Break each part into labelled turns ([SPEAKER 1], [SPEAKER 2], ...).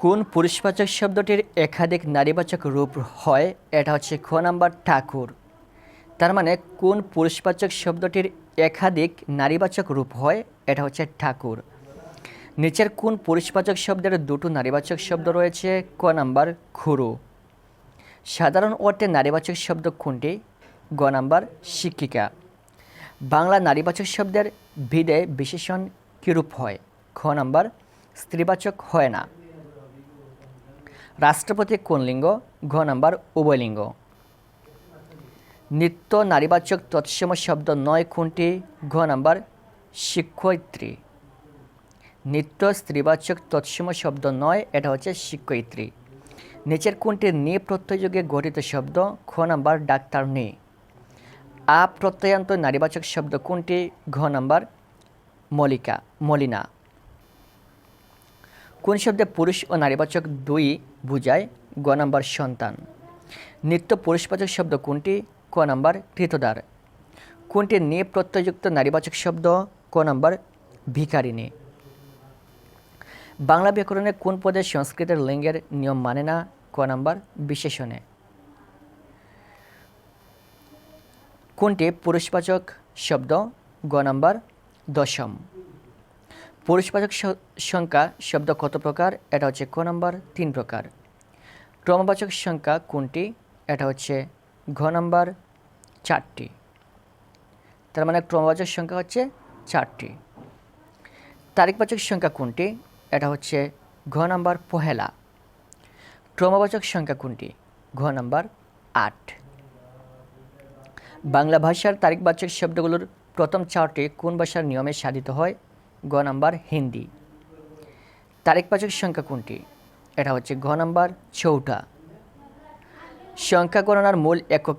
[SPEAKER 1] কোন পুরুষবাচক শব্দটির একাধিক নারীবাচক রূপ হয়, এটা হচ্ছে খ নাম্বার ঠাকুর। তার মানে কোন পুরুষবাচক শব্দটির একাধিক নারীবাচক রূপ হয়, এটা হচ্ছে ঠাকুর। নিচের কোন পুরুষবাচক শব্দের দুটো নারীবাচক শব্দ রয়েছে, ক নাম্বার খুরু। সাধারণ অর্থে নারীবাচক শব্দ কোনটি? গ নাম্বার শিক্ষিকা। বাংলা নারীবাচক শব্দের ভিদে বিশেষণ কীরূপ হয়? খ নাম্বার স্ত্রীবাচক হয় না। রাষ্ট্রপতি কোন লিঙ্গ? ঘ নাম্বার উভয়লিঙ্গ নিত্য নারীবাচক তৎসম শব্দ নয় কোনটি ঘ নাম্বার শিক্ষয়িত্রী। নিত্য স্ত্রীবাচক তৎসম শব্দ নয়, এটা হচ্ছে শিক্ষয়িত্রী। নিচের কোনটি নি প্রত্যয়যোগে গঠিত শব্দ? খ নাম্বার ডাক্তার নে। আ প্রত্যয়ান্ত নারীবাচক শব্দ কোনটি? ঘ নাম্বার মলিকা, মলিনা। কোন শব্দে পুরুষ ও নারীবাচক দুই বুঝায় গ নাম্বার সন্তান। নিত্য পুরুষবাচক শব্দ কোনটি? ক নাম্বার কৃতদার কোনটি নে প্রত্যয়যুক্ত নারীবাচক শব্দ? ক নাম্বার ভিকারিনী বাংলা ব্যাকরণে কোন পদে সংস্কৃতের লিঙ্গের নিয়ম মানে না? ক নাম্বার বিশেষণে। কোনটি পুরুষবাচক শব্দ? গ নাম্বার দশম। পুরুষবাচক সংখ্যা শব্দ কত প্রকার? এটা হচ্ছে ক নাম্বার, তিন প্রকার। ক্রমবাচক সংখ্যা কোনটি? এটা হচ্ছে ঘ নাম্বার, চারটি। তার মানে ক্রমবাচক সংখ্যা হচ্ছে চারটি। তারিখবাচক সংখ্যা কোনটি? এটা হচ্ছে ঘ নাম্বার পহেলা। ক্রমবাচক সংখ্যা কোনটি? ঘ নাম্বার, আট। বাংলা ভাষার তারিখবাচক শব্দগুলোর প্রথম চারটি কোন ভাষার নিয়মে সাধিত হয়? গ নাম্বার হিন্দি। তারিখবাচক সংখ্যা কোনটি? এটা হচ্ছে ঘ নাম্বার চৌঠা। সংখ্যা গণনার মূল একক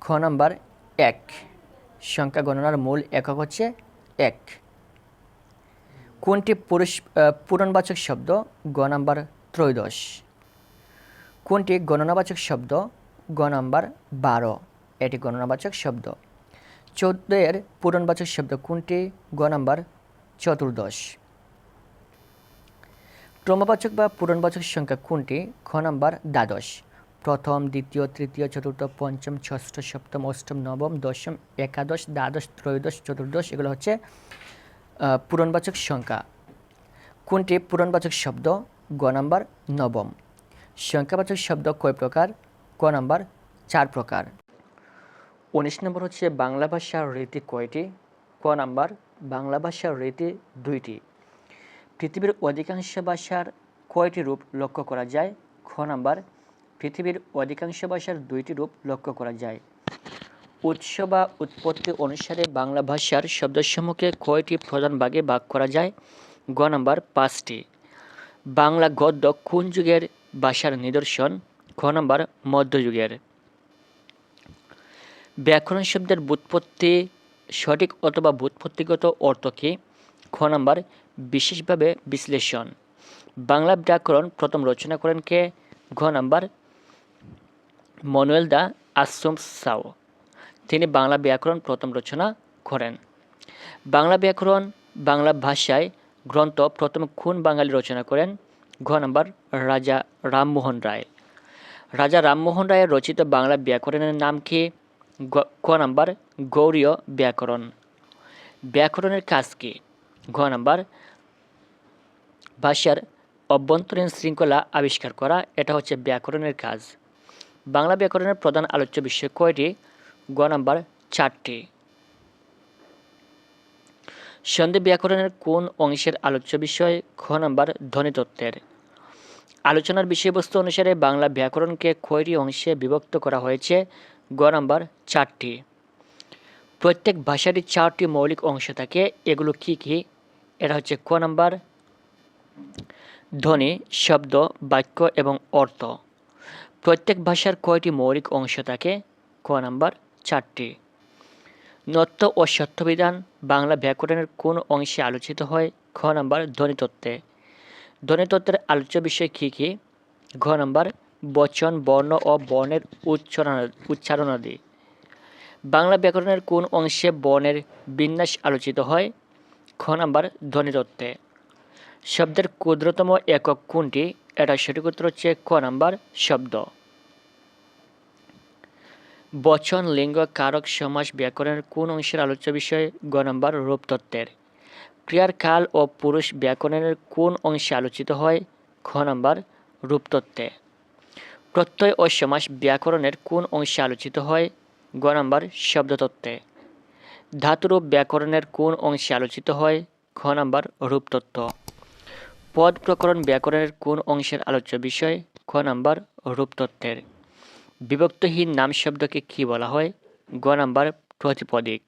[SPEAKER 1] খ নাম্বার এক। সংখ্যা গণনার মূল একক হচ্ছে এক। কোনটি পুরুষ পূরণবাচক শব্দ? গ নাম্বার ত্রয়োদশ। কোনটি গণনাবাচক শব্দ? গ নাম্বার বারো। এটি গণনাবাচক শব্দ। চোদ্দের পূরণবাচক শব্দ কোনটি? গ নাম্বার চতুর্দশ। ক্রমবাচক বা পূরণবাচক সংখ্যা কোনটি? খ নাম্বার, দ্বাদশ। প্রথম, দ্বিতীয়, তৃতীয়, চতুর্থ, পঞ্চম, ষষ্ঠ, সপ্তম, অষ্টম, নবম, দশম, একাদশ, দ্বাদশ, ত্রয়োদশ, চতুর্দশ, এগুলো হচ্ছে পূরণবাচক সংখ্যা। কোনটি পূরণবাচক শব্দ? গ নাম্বার, নবম। সংখ্যাবাচক শব্দ কয় প্রকার? ক নাম্বার, চার প্রকার। উনিশ নম্বর হচ্ছে বাংলা ভাষার রীতি কয়টি? ক নাম্বার বাংলা ভাষার রীতি দুইটি। পৃথিবীর অধিকাংশ ভাষার কয়টি রূপ লক্ষ্য করা যায়? খ নাম্বার, পৃথিবীর অধিকাংশ ভাষার দুইটি রূপ লক্ষ্য করা যায়। উৎস বা উৎপত্তি অনুসারে বাংলা ভাষার শব্দসমূহকে কয়টি প্রধান ভাগে ভাগ করা যায়? গ নাম্বার, পাঁচটি। বাংলা গদ্য কোন যুগের ভাষার নিদর্শন? খ নাম্বার, মধ্যযুগের। ব্যাকরণ শব্দের বুৎপত্তি সঠিক অথবা বুৎপত্তিগত অর্থ কী? খ নাম্বার, বিশেষভাবে বিশ্লেষণ। বাংলা ব্যাকরণ প্রথম রচনা করেন কে? ঘ নাম্বার, মনুয়েল দা আশ্রম সাও তিনি বাংলা ব্যাকরণ প্রথম রচনা করেন। বাংলা ব্যাকরণ, বাংলা ভাষায় গ্রন্থ প্রথম কোন বাঙালি রচনা করেন। ঘ নাম্বার, রাজা রামমোহন রায়। রাজা রামমোহন রায়ের রচিত বাংলা ব্যাকরণের নাম কি? ক নাম্বার, গৌরীয় ব্যাকরণ। ব্যাকরণের কাজ কি? ঘ নাম্বার ভাষার অভ্যন্তরীণ শৃঙ্খলা আবিষ্কার করা, এটা হচ্ছে ব্যাকরণের কাজ। বাংলা ব্যাকরণের প্রধান আলোচ্য বিষয় কয়টি? গ নাম্বার, চারটি। সন্ধি ব্যাকরণের কোন অংশের আলোচ্য বিষয়? খ নাম্বার, ধ্বনিতত্ত্বের। আলোচনার বিষয়বস্তু অনুসারে বাংলা ব্যাকরণকে কয়টি অংশে বিভক্ত করা হয়েছে? গ নাম্বার চারটি। প্রত্যেক ভাষারই চারটি মৌলিক অংশ থাকে। এগুলো কি কি? এটা হচ্ছে ক নাম্বার, ধ্বনি, শব্দ, বাক্য এবং অর্থ। প্রত্যেক ভাষার কয়টি মৌলিক অংশ থাকে? ক নাম্বার, চারটি। নত্য ও সত্যবিধান বাংলা ব্যাকরণের কোন অংশে আলোচিত হয়? খ নাম্বার, ধ্বনিতত্ত্বে। ধ্বনিতত্ত্বের আলোচ্য বিষয় কী কী? ঘ নাম্বার বচন, বর্ণ ও বর্ণের উচ্চারণ, উচ্চারণাদি। বাংলা ব্যাকরণের কোন অংশে বর্ণের বিন্যাস আলোচিত হয়? খ নাম্বার, ধ্বনিতত্ত্বে। শব্দের ক্ষুদ্রতম একক কোনটি? এটা সঠিক উত্তর হচ্ছে ক নাম্বার, শব্দ। বচন, লিঙ্গ, কারক, সমাস ব্যাকরণের কোন অংশের আলোচ্য বিষয়? গ নাম্বার, রূপতত্ত্বের। ক্রিয়ার কাল ও পুরুষ ব্যাকরণের কোন অংশে আলোচিত হয়? খ নাম্বার, রূপতত্ত্বে। প্রত্যয় ও সমাস ব্যাকরণের কোন অংশে আলোচিত হয়? গ নাম্বার, শব্দতত্ত্বে। ধাতুরূপ ব্যাকরণের কোন অংশে আলোচিত হয়? খ নাম্বার, রূপতত্ত্ব। পদ প্রকরণ ব্যাকরণের কোন অংশের আলোচ্য বিষয়? খ নাম্বার, রূপতত্ত্বের। বিভক্তহীন নাম শব্দকে কী বলা হয়? গ নাম্বার, প্রতিপদিক।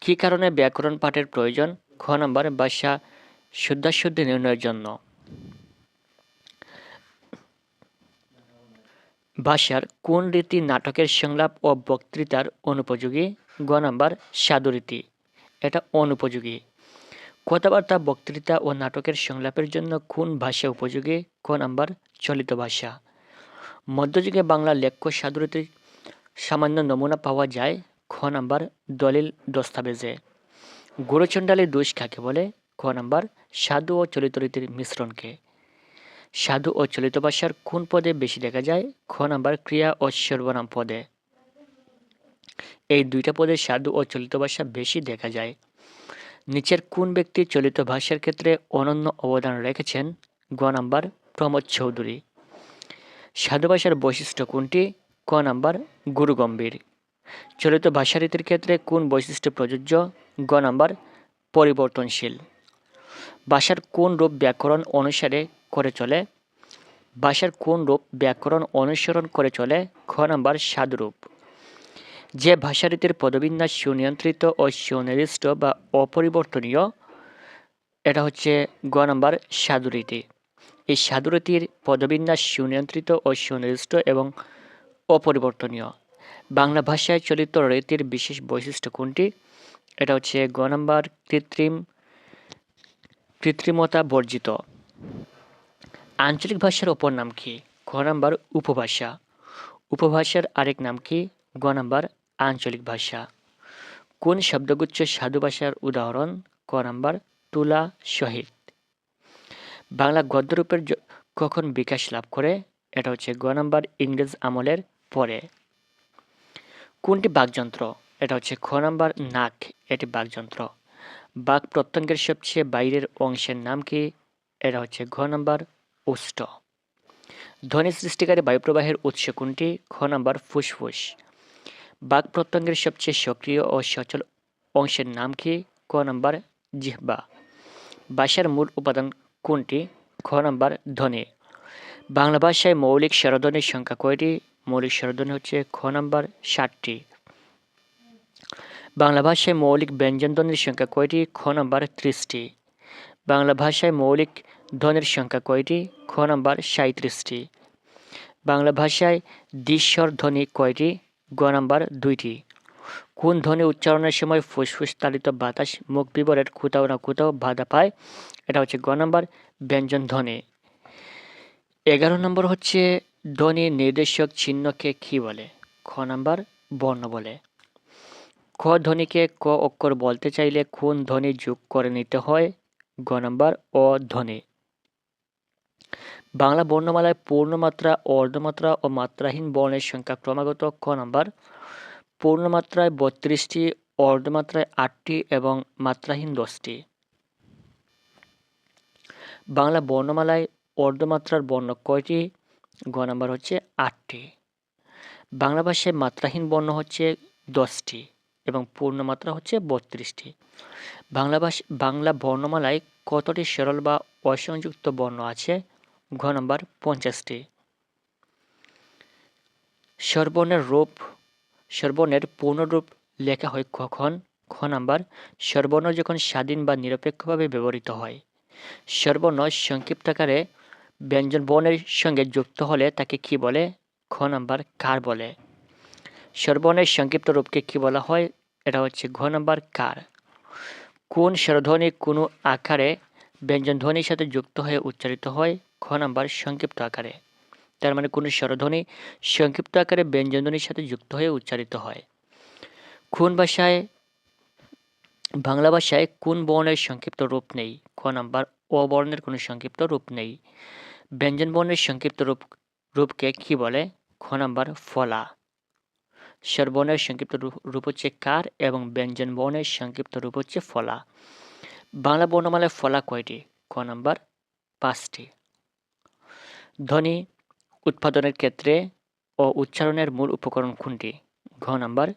[SPEAKER 1] কী কারণে ব্যাকরণ পাঠের প্রয়োজন? খ নম্বর ভাষা শুদ্ধাশুদ্ধি নির্ণয়ের জন্য। ভাষার কোন রীতি নাটকের সংলাপ ও বক্তৃতার অনুপযোগী? গ নাম্বার সাধুরীতি এটা অনুপযোগী। কথাবার্তা, বক্তৃতা ও নাটকের সংলাপের জন্য কোন ভাষা উপযোগী? ক নাম্বার, চলিত ভাষা। মধ্যযুগে বাংলা লেখ্য সাধুরীতির সামান্য নমুনা পাওয়া যায়। খ নাম্বার, দলিল দস্তাবেজে। গুরুচণ্ডালী দোষ কাকে বলে? খ নাম্বার, সাধু ও চলিত রীতির মিশ্রণকে। সাধু ও চলিত ভাষার কোন পদে বেশি দেখা যায়? খ নাম্বার ক্রিয়া ও সর্বনাম পদে। এই দুইটা পদে সাধু ও চলিত ভাষা বেশি দেখা যায়। নিচের কোন ব্যক্তি চলিত ভাষার ক্ষেত্রে অনন্য অবদান রেখেছেন? গ নাম্বার প্রমোদ চৌধুরী। সাধু ভাষার বৈশিষ্ট্য কোনটি? ক নাম্বার গুরুগম্ভীর। চলিত ভাষারীতির ক্ষেত্রে কোন বৈশিষ্ট্য প্রযোজ্য? গ নাম্বার পরিবর্তনশীল। ভাষার কোন রূপ ব্যাকরণ অনুসারে করে চলে। ভাষার কোন রূপ ব্যাকরণ অনুসরণ করে চলে? খ নাম্বার সাধুরূপ যে ভাষারীতির পদবিন্যাস সুনিয়ন্ত্রিত ও সুনির্দিষ্ট বা অপরিবর্তনীয়, এটা হচ্ছে গ নাম্বার সাধুরীতি এই সাধুরীতির পদবিন্যাস সুনিয়ন্ত্রিত ও সুনির্দিষ্ট এবং অপরিবর্তনীয়। বাংলা ভাষায় চলিত রীতির বিশেষ বৈশিষ্ট্য কোনটি? এটা হচ্ছে গ নাম্বার কৃত্রিম, কৃত্রিমতা বর্জিত। আঞ্চলিক ভাষার অপর নাম কি? খ নাম্বার উপভাষা। উপভাষার আরেক নাম কি? গ নাম্বার আঞ্চলিক ভাষা। কোন শব্দগুচ্ছ সাধু ভাষার উদাহরণ? ক নাম্বার তুলা শহীদ বাংলা গদ্যরূপের কখন বিকাশ লাভ করে? এটা হচ্ছে গ নাম্বার ইংরেজ আমলের পরে। কোনটি বাকযন্ত্র? এটা হচ্ছে খ নাম্বার নাক, এটি বাকযন্ত্র। বাক প্রত্যঙ্গের সবচেয়ে বাইরের অংশের নাম কি? এটা হচ্ছে ঘ নাম্বার উষ্ট। ধ্বনি সৃষ্টিকারী বায়ুপ্রবাহের উৎস কোনটি? খ নাম্বার, ফুসফুস। বাক প্রত্যঙ্গের সবচেয়ে সক্রিয় ও সচল অংশের নাম কি? ক নাম্বার, জিহ্বা। ভাষার মূল উপাদান কোনটি? খ নাম্বার, ধ্বনি। বাংলা ভাষায় মৌলিক স্বরধ্বনির সংখ্যা কয়টি? মৌলিক স্বরধ্বনি হচ্ছে খ নাম্বার, ষাটটি। বাংলা ভাষায় মৌলিক ব্যঞ্জনধ্বনির সংখ্যা কয়টি? খ নাম্বার, ত্রিশটি। বাংলা ভাষায় মৌলিক ধ্বনির সংখ্যা কয়টি? খ নাম্বার সাঁত্রিশটি বাংলা ভাষায় দৃশ্যর ধ্বনি কয়টি? গ নাম্বার, দুইটি। কোন ধ্বনি উচ্চারণের সময় ফুসফুস তালিত বাতাস মুখ বিবরের কোথাও না কোথাও বাধা পায়? এটা হচ্ছে গ নাম্বার, ব্যঞ্জন ধ্বনি। এগারো নম্বর হচ্ছে ধ্বনি নির্দেশক চিহ্নকে কী বলে? খ নাম্বার, বর্ণ বলে। খ ধ্বনিকে ক অক্ষর বলতে চাইলে কোন ধ্বনি যোগ করে নিতে হয়? গ নাম্বার, অ ধ্বনি। বাংলা বর্ণমালায় পূর্ণমাত্রা, অর্ধমাত্রা ও মাত্রাহীন বর্ণের সংখ্যা ক্রমাগত ক নাম্বার। পূর্ণমাত্রায় বত্রিশটি, অর্ধমাত্রায় আটটি এবং মাত্রাহীন দশটি। বাংলা বর্ণমালায় অর্ধমাত্রার বর্ণ কয়টি? গ নাম্বার হচ্ছে আটটি। বাংলা ভাষায় মাত্রাহীন বর্ণ হচ্ছে দশটি এবং পূর্ণমাত্রা হচ্ছে বত্রিশটি। বাংলা ভাষা, বাংলা বর্ণমালায় কতটি সরল বা অসংযুক্ত বর্ণ আছে? ঘ নম্বর পঞ্চাশটি। সর্বর্ণের রূপ সর্বর্ণের পূর্ণরূপ লেখা হয় কখন? খ নাম্বার, সর্বর্ণ যখন স্বাধীন বা নিরপেক্ষভাবে ব্যবহৃত হয়। সর্বর্ণ সংক্ষিপ্তাকারে ব্যঞ্জন বর্ণের সঙ্গে যুক্ত হলে তাকে কি বলে? খ নাম্বার, কার বলে। সর্বর্ণের সংক্ষিপ্ত রূপকে কি বলা হয়? এটা হচ্ছে ঘ নাম্বার, কার। কোন স্বরধ্বনি কোনো আকারে ব্যঞ্জন ধ্বনির সাথে যুক্ত হয়ে উচ্চারিত হয়? খ নাম্বার সংক্ষিপ্ত আকারে। তার মানে কোনো স্বরধ্বনি সংক্ষিপ্ত আকারে ব্যঞ্জনধ্বনির সাথে যুক্ত হয়ে উচ্চারিত হয়। কোন ভাষায়, বাংলা ভাষায় কোন বর্ণের সংক্ষিপ্ত রূপ নেই? খ নাম্বার অবর্ণের কোনো সংক্ষিপ্ত রূপ নেই। ব্যঞ্জনবর্ণের সংক্ষিপ্ত রূপ, রূপকে কি বলে? খ নাম্বার, ফলা। স্বরবর্ণের সংক্ষিপ্ত রূপ- হচ্ছে কার এবং ব্যঞ্জনবর্ণের সংক্ষিপ্ত রূপ হচ্ছে ফলা। বাংলা বর্ণমালায় ফলা কয়টি? ক নাম্বার, পাঁচটি। ধ্বনি, উৎপাদনের ক্ষেত্রে ও উচ্চারণের মূল উপকরণ কোনটি? ঘ নাম্বার,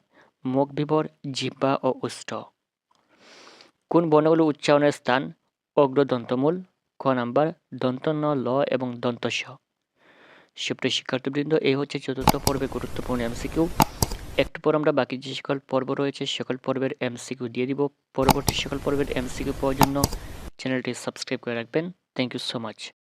[SPEAKER 1] মুখ বিবর, জিহ্বা ও উষ্ঠ। কোন বর্ণগুলো উচ্চারণের স্থান? অগ্রদন্তমূল। ক নাম্বার, দন্তন্য, ল এবং দন্তস সুপ্রিয় শিক্ষার্থীবৃন্দ, এই হচ্ছে চতুর্থ পর্বে গুরুত্বপূর্ণ এমসিকিউ। একটু পর আমরা বাকি যে সকল পর্ব রয়েছে, সকল পর্বের এমসিকিউ দিয়ে দিব। পরবর্তী সকল পর্বের এমসিকিউ পাওয়ার জন্য চ্যানেলটি সাবস্ক্রাইব করে রাখবেন। Thank you so much